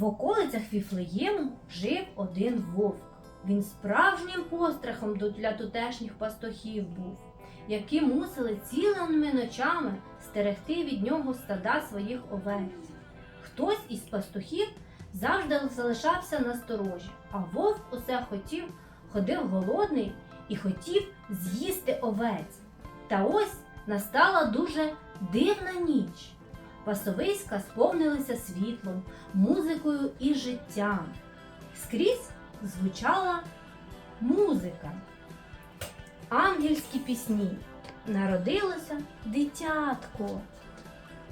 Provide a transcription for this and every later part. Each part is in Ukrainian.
В околицях Віфлеєму жив один вовк. Він справжнім пострахом для тутешніх пастухів був, які мусили цілими ночами стерегти від нього стада своїх овець. Хтось із пастухів завжди залишався на сторожі, а вовк усе хотів, ходив голодний і хотів з'їсти овець. Та ось настала дуже дивна ніч. Пасовиська сповнилися світлом, музикою і життям. Скрізь звучала музика, ангельські пісні. Народилося дитятко.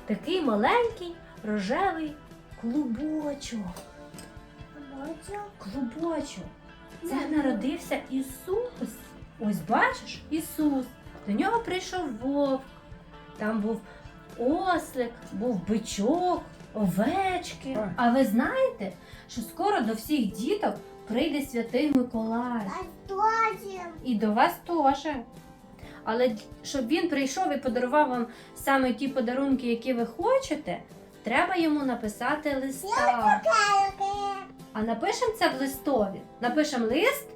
Такий маленький рожевий клубочок. Клубочок. Це народився Ісус. Ось бачиш, Ісус. До нього прийшов вовк. Там був ослик, був бичок, овечки. А ви знаєте, що скоро до всіх діток прийде святий Миколай. І до вас теж. Але щоб він прийшов і подарував вам саме ті подарунки, які ви хочете, треба йому написати листа. А напишемо це в листові. Напишемо лист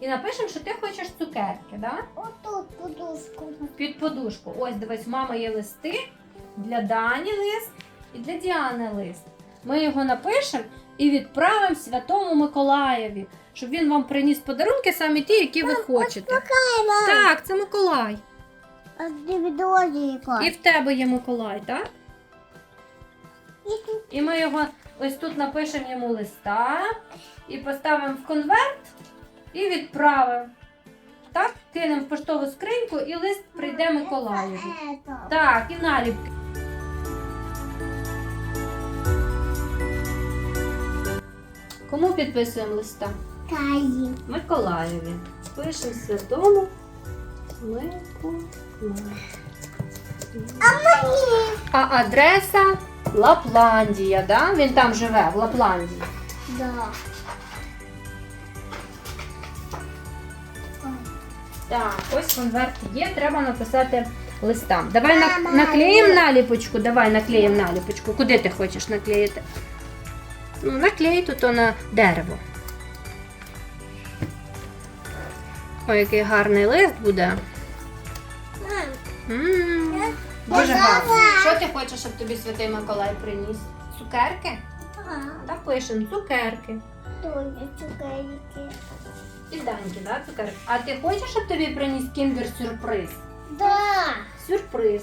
і напишемо, що ти хочеш цукерки, да? Отут подушку. Під подушку. Ось дивись, в мами є листи для Дані лист і для Діани лист. Ми його напишемо і відправимо Святому Миколаєві, щоб він вам приніс подарунки саме ті, які ви хочете. Так, це Миколай. І в тебе є Миколай, так? І ми його ось тут напишемо йому листа і поставимо в конверт і відправимо. Так, кинемо в поштову скриньку і лист прийде Миколаєві. Так, і наліпки. Кому підписуємо листа? Каї. Миколаєві. Пишемо святому Миколаю. А адреса Лапландія, да? Він там живе, в Лапландії. Да. Так, ось конверт є, треба написати листа. Давай на, наклеїмо наліпочку. Давай наклеїмо наліпочку. Куди ти хочеш наклеїти? Наклей тут на дерево. Ой, який гарний лист буде. М, я- Дуже я гарно. Що ти хочеш, щоб тобі святий Миколай приніс? Цукерки? Так пишемо цукерки. Цукерки. І Даньки, да, цукерки. А ти хочеш, щоб тобі приніс кіндер сюрприз? Да. Сюрприз.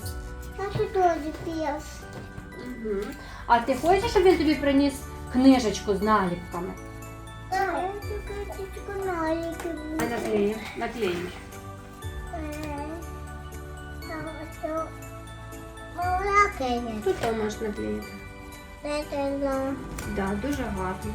А тут теж. Угу. А ти хочеш, щоб він тобі приніс книжечку з наліпками? Так, Я наліки А наклеїш, наклеїш. Тут то можеш наклеїти. Так, Да, дуже гарно.